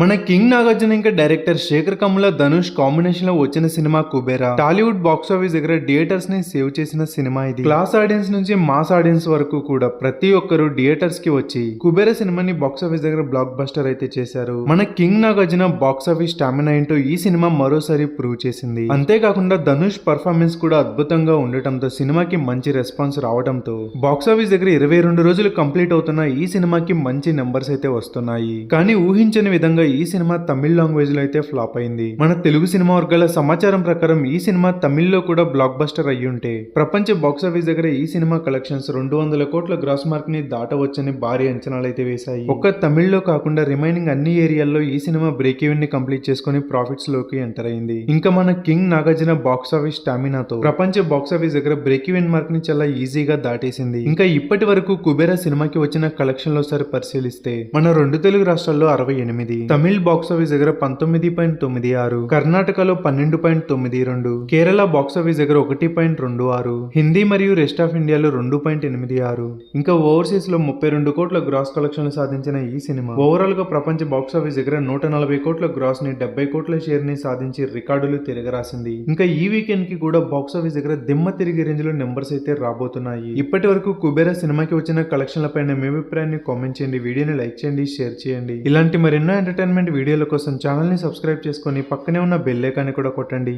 మన కింగ్ నాగార్జున ఇంకా డైరెక్టర్ శేఖర్ కమ్ముల ధనుష్ కాంబినేషన్లో వచ్చిన cinema Kubera. Tollywood box office దగ్గర థియేటర్స్ని సేవ్ చేసిన సినిమా ఇది. క్లాస్ ఆడియన్స్ నుంచి మాస్ ఆడియన్స్ వరకు కూడా ప్రతి ఒక్కరు థియేటర్స్కి వచ్చి కుబేరా సినిమాని బాక్స్ ఆఫీస్ దగ్గర బ్లాక్ బస్టర్ అయితే చేశారు. మన king Nagarjuna box office stamina ఏంటో ఈ సినిమా మరోసారి ప్రూవ్ చేసింది. అంతేకాకుండా ధనుష్ పర్ఫార్మెన్స్ కూడా అద్భుతంగా ఉండటంతో సినిమాకి మంచి రెస్పాన్స్ రావడంతో బాక్స్ ఆఫీస్ దగ్గర ఇరవై రెండు రోజులు కంప్లీట్ అవుతున్న ఈ సినిమాకి మంచి నెంబర్స్ అయితే వస్తున్నాయి. కానీ ఊహించని విధంగా ఈ సినిమా తమిళ్ లాంగ్వేజ్లో అయితే ఫ్లాప్ అయింది. మన తెలుగు సినిమా వర్గాల సమాచారం ప్రకారం ఈ సినిమా తమిళ్ళో కూడా బ్లాక్ బస్టర్ అయ్యుంటే ప్రపంచ బాక్స్ ఆఫీస్ దగ్గర ఈ సినిమా కలెక్షన్స్ రెండు వందల కోట్ల గ్రాస్ మార్క్ని దాటవచ్చని భారీ అంచనాలు అయితే వేశాయి. ఒక్క తమిళ్ళో కాకుండా రిమైనింగ్ అన్ని ఏరియాల్లో ఈ సినిమా బ్రేక్ ఈవెన్ని కంప్లీట్ చేసుకుని ప్రాఫిట్స్లోకి ఎంటర్ అయింది. ఇంకా మన కింగ్ నాగార్జున బాక్స్ ఆఫీస్ స్టామినాతో ప్రపంచ బాక్స్ ఆఫీస్ దగ్గర బ్రేక్ ఈవెన్ మార్క్ని చాలా ఈజీగా దాటేసింది. ఇంకా ఇప్పటి వరకు కుబేరా సినిమాకి వచ్చిన కలెక్షన్లో సరి పరిశీలిస్తే మన రెండు తెలుగు రాష్ట్రాల్లో అరవై ఎనిమిది తమిళ్ బాక్స్ ఆఫీస్ దగ్గర పంతొమ్మిది పాయింట్ తొమ్మిది ఆరు కర్ణాటకలో పన్నెండు పాయింట్ తొమ్మిది రెండు కేరళ బాక్స్ ఆఫీస్ దగ్గర ఒకటి పాయింట్ రెండు ఆరు హిందీ మరియు రెస్ట్ ఆఫ్ ఇండియాలో రెండు పాయింట్ ఎనిమిది ఆరు. ఇంకా ఓవర్సీస్లో ముప్పై రెండు కోట్ల గ్రాస్ కలెక్షన్లు సాధించిన ఈ సినిమా. ఓవరాల్గా ప్రపంచ బాక్స్ ఆఫీస్ దగ్గర నూట నలభై కోట్ల గ్రాస్ని డెబ్బై కోట్ల షేర్ని సాధించి రికార్డులు తిరగరాసింది. ఇంకా ఈ వీకెండ్కి కూడా బాక్స్ ఆఫీస్ దగ్గర దిమ్మ తిరిగి రేంజ్లో నెంబర్స్ అయితే రాబోతున్నాయి. ఇప్పటి వరకు కుబేరా సినిమాకి వచ్చిన కలెక్షన్ల పైన మీ అభిప్రాయాన్ని కామెంట్ చేయండి. వీడియోని లైక్ చేయండి షేర్ చేయండి. ఇలాంటి మరెన్నో ఎంటర్టైన్మెంట్ వీడియోల కోసం ఛానల్ని సబ్స్క్రైబ్ చేసుకొని పక్కనే ఉన్న బెల్ ఐకాన్ని కూడా కొట్టండి.